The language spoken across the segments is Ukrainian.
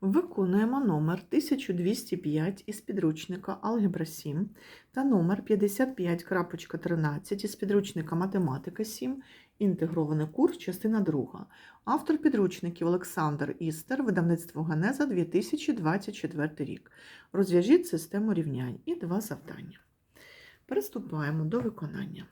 Виконуємо номер 1205 із підручника Алгебра 7 та номер 55.13 із підручника Математика 7, інтегрований курс, частина 2. Автор підручників Олександр Істер, видавництво Генеза 2024 рік. Розв'яжіть систему рівнянь і два завдання. Приступаємо до виконання.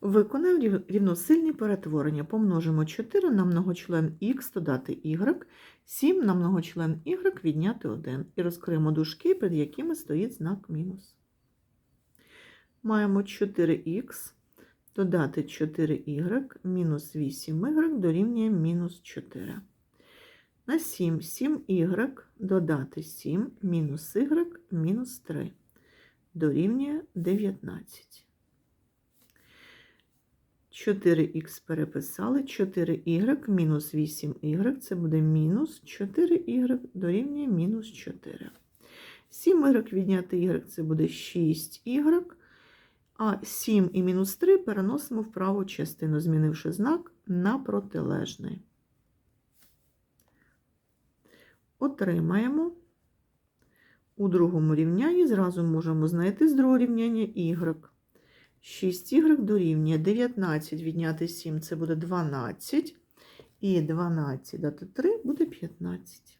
Виконаємо рівносильні перетворення. Помножимо 4 на многочлен х додати y, 7 на многочлен y відняти 1. І розкриємо дужки, перед якими стоїть знак мінус. Маємо 4х додати 4y мінус 8y дорівнює мінус 4. На 7 7y додати 7 мінус y мінус 3 дорівнює 19. 4х переписали, 4y мінус 8y, це буде мінус 4y дорівнює мінус 4. 7y відняти y, це буде 6y, а 7 і мінус 3 переносимо в праву частину, змінивши знак на протилежний. Отримаємо у другому рівнянні, зразу можемо знайти з другого рівняння y. 6y дорівнює 19 відняти 7 це буде 12. І 12 дати 3 буде 15.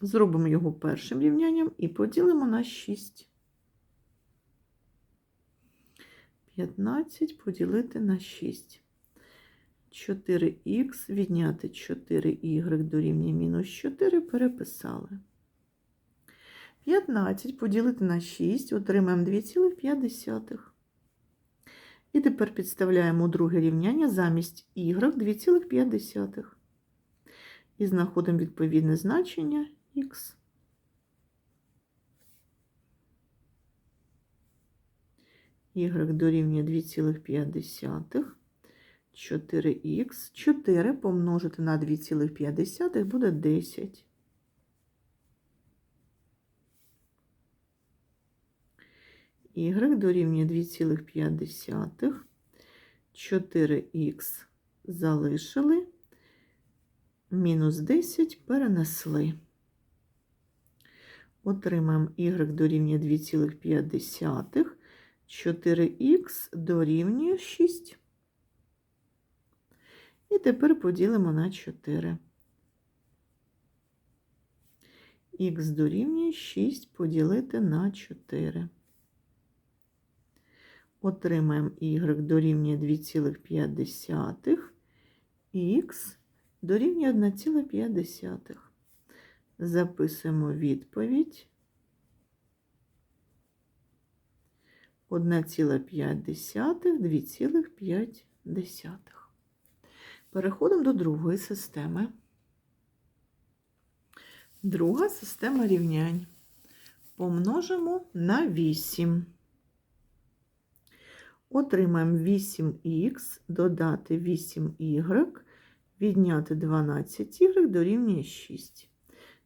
Зробимо його першим рівнянням і поділимо на 6. 15 поділити на 6. 4х відняти 4y дорівнює мінус 4 переписали. 15 поділити на 6, отримаємо 2,5. І тепер підставляємо друге рівняння замість y 2,5. І знаходимо відповідне значення х. y дорівнює 2,5. 4х. 4 помножити на 2,5 буде 10. Y дорівнює 2,5. 4х залишили, мінус 10 перенесли. Отримаємо y дорівнює 2,5. 4х дорівнює 6. І тепер поділимо на 4. Х дорівнює 6 поділити на 4. Отримаємо y дорівнює 2,5 і х дорівнює 1,5. Записуємо відповідь. 1,5, 2,5. Переходимо до другої системи. Друга система рівнянь. Помножимо на 8. Отримаємо 8х, додати 8y, відняти 12y дорівнює 6.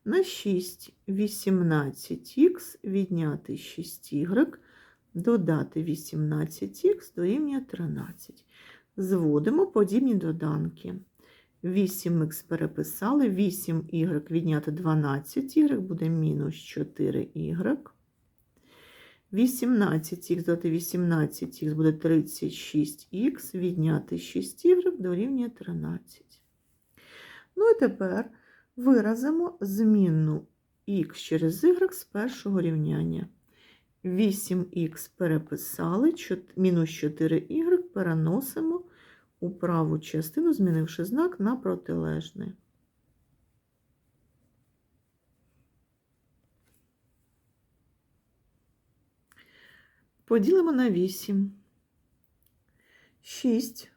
На 6 18х, відняти 6y, додати 18х дорівнює 13. Зводимо подібні доданки. 8х переписали, 8y відняти 12y буде мінус 4y. 18х додати 18х буде 36х, відняти 6y дорівнює 13. Ну і тепер виразимо змінну х через y з першого рівняння. 8х переписали, мінус 4y переносимо у праву частину, змінивши знак на протилежний. Поділимо на 8. 6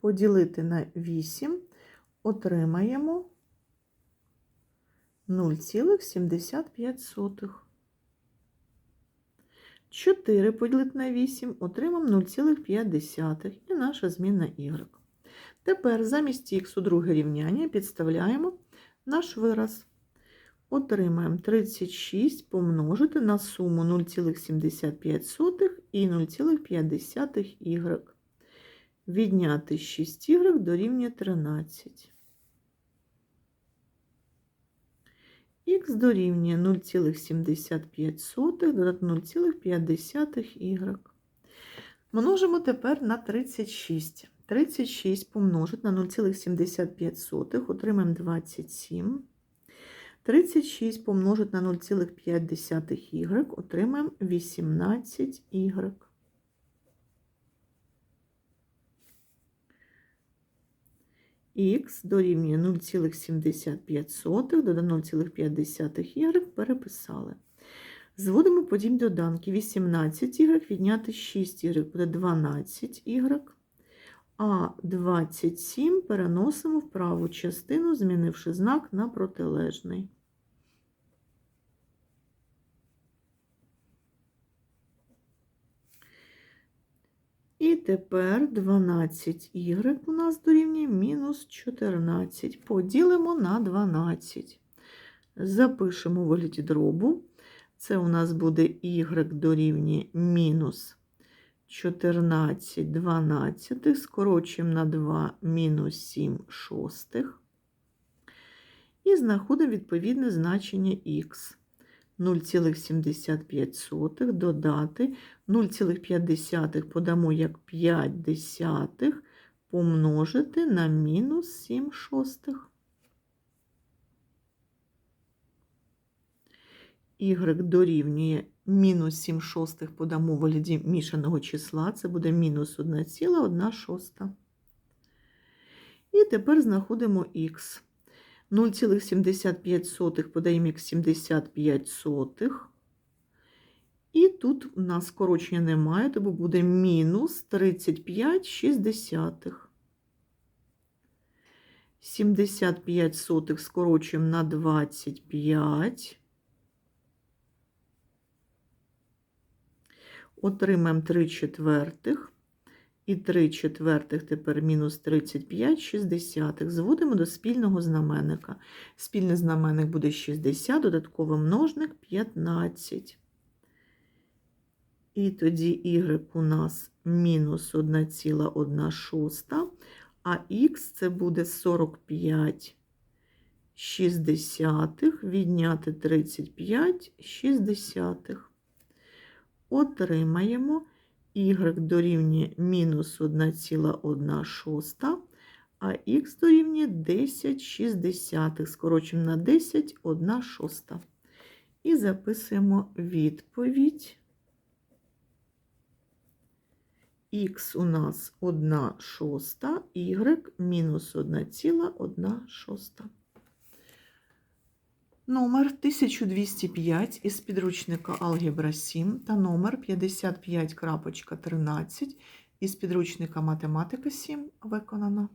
поділити на 8 отримаємо 0,75. 4 поділити на 8 отримаємо 0,5 і наша змінна y. Тепер замість х у друге рівняння підставляємо наш вираз. Отримаємо 36 помножити на суму 0,75 і 0,5 y. Відняти 6 y дорівнює 13. х дорівнює 0,75 додати 0,5y. Множимо тепер на 36. 36 помножить на 0,75, отримаємо 27. 36 помножить на 0,5y, отримаємо 18y. Х дорівнює 0,75 дода 0,5y переписали. Зводимо подібні доданки. 18y відняти 6y буде 12y, а 27 переносимо в праву частину, змінивши знак на протилежний. І тепер 12y у нас дорівнює мінус 14. Поділимо на 12. Запишемо вигляді дробу. Це у нас буде y дорівнює мінус 14 12, скорочуємо на 2 мінус 7 шостих. І знаходимо відповідне значення х. 0,75 додати 0,5 подамо як 5 десятих помножити на мінус 7 шостих. y дорівнює мінус 7 шостих подамо в вигляді мішаного числа, це буде мінус 1,1 шоста. І тепер знаходимо х. 0,75 подаємо як 75 сотих. І тут у нас скорочення немає, тому буде мінус 35 шістдесятих. 75 сотих скорочуємо на 25. Отримаємо 3 четвертих. І 3 четвертих тепер мінус 35 шістдесятих. Зводимо до спільного знаменника. Спільний знаменник буде 60, додатковий множник 15. І тоді y у нас мінус 1,1 шоста, а х це буде 45 шістдесятих, відняти 35 шістдесятих. Отримаємо y дорівнює мінус 1,1 шоста, а х дорівнює 10 шістдесятих. Скорочуємо на 10 1 шоста. І записуємо відповідь. Х у нас 1 шоста, y мінус 1,1 шоста. Номер 1205 із підручника Алгебра 7 та номер 55.13 із підручника Математика 7 виконано.